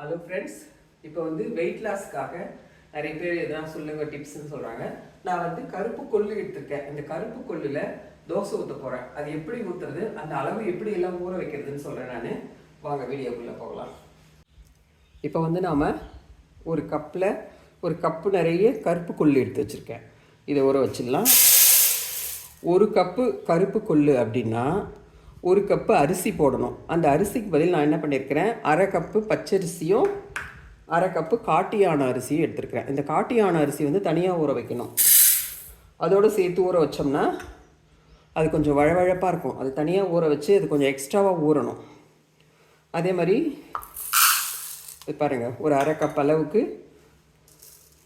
Hello friends இப்போ வந்து wait லாஸ்க்காக நிறைய பேர் எதனா சொல்லுங்க டிப்ஸ்ன்னு சொல்கிறாங்க நான் வந்து கருப்பு கொள்ளு எடுத்திருக்கேன். இந்த கருப்பு கொள்ளில் தோசை ஊற்ற போகிறேன் அது எப்படி ஊற்றுறது அந்த அளவு எப்படி எல்லாம் ஊற வைக்கிறதுன்னு சொல்கிறேன் நான். வாங்க வீடியோக்குள்ளே போகலாம். இப்போ வந்து நாம் ஒரு கப்பில் ஒரு கப்பு நிறைய கருப்பு கொள்ளு எடுத்து வச்சுருக்கேன். இதை ஊற வச்சிடலாம். ஒரு கப்பு கருப்பு கொள்ளு அப்படின்னா ஒரு கப்பு அரிசி போடணும். அந்த அரிசிக்கு பதில் நான் என்ன பண்ணியிருக்கிறேன் அரை கப்பு பச்சரிசியும் அரை கப்பு காட்டியான அரிசியும் எடுத்துருக்கிறேன். இந்த காட்டியான அரிசி வந்து தனியாக ஊற வைக்கணும். அதோடு சேர்த்து ஊற வச்சோம்னா அது கொஞ்சம் வழவழப்பாக இருக்கும். அது தனியாக ஊற வச்சு அது கொஞ்சம் எக்ஸ்ட்ராவாக ஊறணும். அதே மாதிரி இது பாருங்கள் ஒரு அரை கப் அளவுக்கு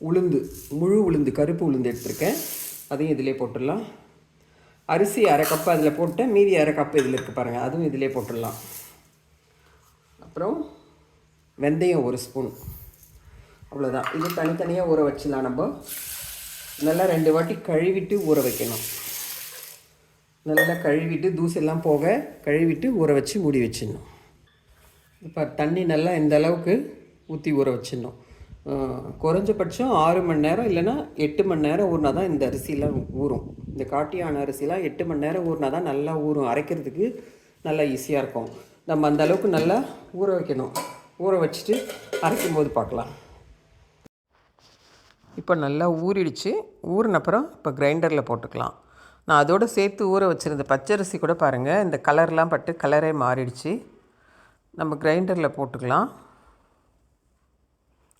உளுந்து முழு உளுந்து கருப்பு உளுந்து எடுத்திருக்கேன். அதையும் இதிலே போட்டுடலாம். அரிசி அரை கப்பு அதில் போட்டு மீதி அரை கப்பு இதில் இருக்குது பாருங்கள் அதுவும் இதிலே போட்டுடலாம். அப்புறம் வெந்தயம் ஒரு ஸ்பூன். அவ்வளோதான். இது தனித்தனியாக ஊற வச்சிடலாம் நம்ம. நல்லா ரெண்டு வாட்டி கழுவிட்டு ஊற வைக்கணும். நல்லா கழுவிட்டு தூசெல்லாம் போக கழுவிட்டு ஊற வச்சு மூடி வச்சிடணும். இப்போ தண்ணி நல்லா இந்த அளவுக்கு ஊற்றி ஊற வச்சிடணும். குறைஞ்சபட்சம் ஆறு மணி நேரம் இல்லைன்னா எட்டு மணி நேரம் ஊறினா தான் இந்த அரிசிலாம் ஊறும். இந்த காட்டியான அரிசிலாம் எட்டு மணி நேரம் ஊறினா தான் நல்லா ஊறும். அரைக்கிறதுக்கு நல்லா ஈஸியாக இருக்கும். நம்ம அந்த அளவுக்கு நல்லா ஊற வைக்கணும். ஊற வச்சுட்டு அரைக்கும் போது பார்க்கலாம். இப்போ நல்லா ஊறிடுச்சு. ஊறினப்புறம் இப்போ கிரைண்டரில் போட்டுக்கலாம். நான் அதோடு சேர்த்து ஊற வச்சுருந்த பச்சரிசி கூட பாருங்கள் இந்த கலர்லாம் பட்டு கலரே மாறிடுச்சு. நம்ம கிரைண்டரில் போட்டுக்கலாம்.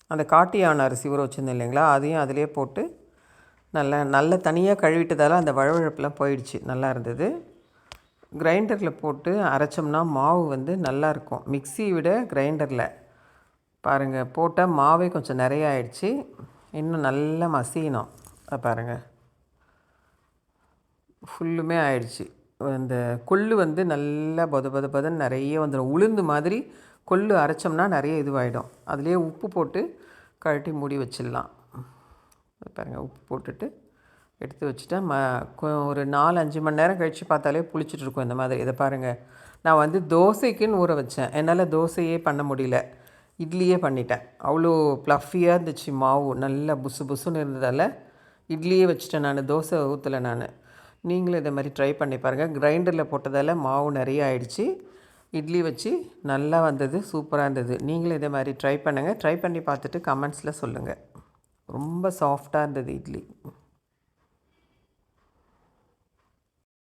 அந்த காட்டியான அரிசி ஊற வச்சுருந்தேன் இல்லைங்களா? அதையும் அதிலே போட்டு நல்லா நல்ல தனியாக கழுவிட்டதால் அந்த வழவழப்புலாம் போயிடுச்சு. நல்லா இருந்தது. கிரைண்டரில் போட்டு அரைச்சோம்னா மாவு வந்து நல்லாயிருக்கும் மிக்சியை விட கிரைண்டரில். பாருங்கள் போட்டால் மாவே கொஞ்சம் நிறைய ஆயிடுச்சு. இன்னும் நல்லா மசியணும். பாருங்கள் ஃபுல்லுமே ஆயிடுச்சு. இந்த கொள்ளு வந்து நல்லா பத பத பொதன்னு நிறைய வந்துடும் உளுந்து மாதிரி கொள்ளு அரைச்சோம்னா நிறைய இதுவாகிடும் அதுலேயே உப்பு போட்டு கழட்டி மூடி வச்சிடலாம். பாருங்கள் உப்பு போட்டுட்டு எடுத்து வச்சுட்டா ம கொ- ஒரு நாலு அஞ்சு மணி நேரம் கழித்து பார்த்தாலே புளிச்சிட்டு இருக்கும் இந்த மாதிரி. இதை பாருங்கள் நான் வந்து தோசைக்குன்னு ஊற வச்சேன். என்னால் தோசையே பண்ண முடியல. இட்லியே பண்ணிட்டேன். அவ்வளோ ப்ளஃபியாக இருந்துச்சு மாவு. நல்லா புசு புசுன்னு இருந்ததால் இட்லியே வச்சுட்டேன் நான். தோசை ஊற்றலை நான். நீங்களும் இதை மாதிரி ட்ரை பண்ணி பாருங்கள் கிரைண்டரில் போட்டதால் மாவு நிறைய ஆயிடுச்சு. இட்லி வச்சு நல்லா வந்தது சூப்பராக இருந்தது. நீங்களும் இதே மாதிரி ட்ரை பண்ணுங்கள் ட்ரை பண்ணி பார்த்துட்டு கமெண்ட்ஸில் சொல்லுங்கள் ரொம்ப சாஃப்டாக இருந்தது இட்லி.